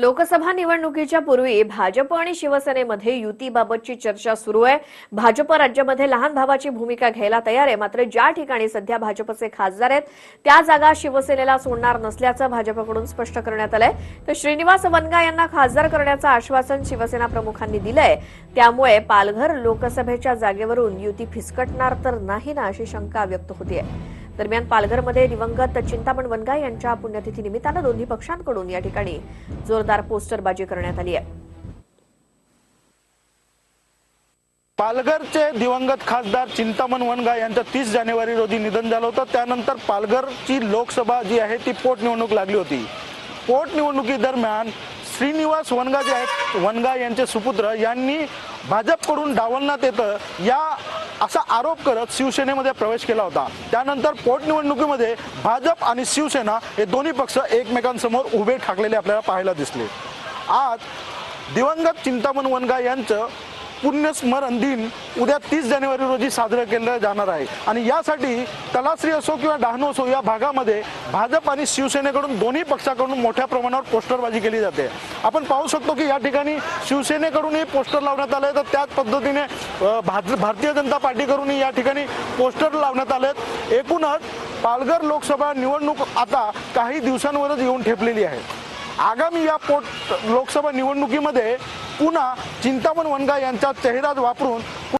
लोकसभा निवडणुकीच्या पूर्वी भाजप आणि शिवसेनेमध्ये युतीबाबतची चर्चा सुरू आहे. भाजप राज्यामध्ये लहान भावाची भूमिका घ्यायला तयार आहे. मात्र ज्या ठिकाणी सध्या भाजपचे खासदार आहेत त्या जागा शिवसेनेला सोडणार नसल्याचं भाजपकडून स्पष्ट करण्यात आलंय. तर श्रीनिवास वनगा यांना खासदार करण्याचं आश्वासन शिवसेना प्रमुखांनी दिलंय. त्यामुळे पालघर लोकसभेच्या जागेवरून युती फिसकटणार तर नाही ना अशी शंका व्यक्त होतीये. दरम्यान पालघरमध्ये दिवंगत चिंतामण वनगा यांच्या पुण्यतिथी निमित्तानं दोन्ही पक्षांकडून या ठिकाणी जोरदार पोस्टरबाजी करण्यात आली आहे. पालघरचे दिवंगत खासदार चिंतामण वनगा यांचं तीस जानेवारी रोजी निधन झालं होतं. त्यानंतर पालघरची लोकसभा जी आहे ती पोटनिवडणूक लागली होती. पोटनिवडणुकीदरम्यान श्रीनिवास वनगा जे आहेत वनगा यांचे सुपुत्र यांनी भाजपकडून डावलण्यात येतं. या असा आरोप करत शिवसेनेमध्ये प्रवेश केला होता. त्यानंतर पोटनिवडणुकीमध्ये भाजप आणि शिवसेना हे दोन्ही पक्ष एकमेकांसमोर उभे ठाकलेले आपल्याला पाहायला दिसले. आज दिवंगत चिंतामण वनगा यांचं पुण्यस्मरण दिन उद्या तीस जानेवारी रोजी साजरं केलं जाणार आहे. आणि यासाठी तलासरी असो किंवा डहाणू असो या भागामध्ये भाजप आणि शिवसेनेकडून दोन्ही पक्षाकडून मोठ्या प्रमाणावर पोस्टरबाजी केली जाते. आपण पाहू शकतो की या ठिकाणी शिवसेनेकडूनही पोस्टर लावण्यात आले तर त्याच पद्धतीने भाज- भारतीय जनता पार्टीकडूनही या ठिकाणी पोस्टर लावण्यात आलेत. एकूणच पालघर लोकसभा निवडणूक आता काही दिवसांवरच येऊन ठेपलेली आहे. आगामी या पोट लोकसभा निवडणुकीमध्ये पुन्हा चिंतामण वनगा यांचा चेहरा वापरून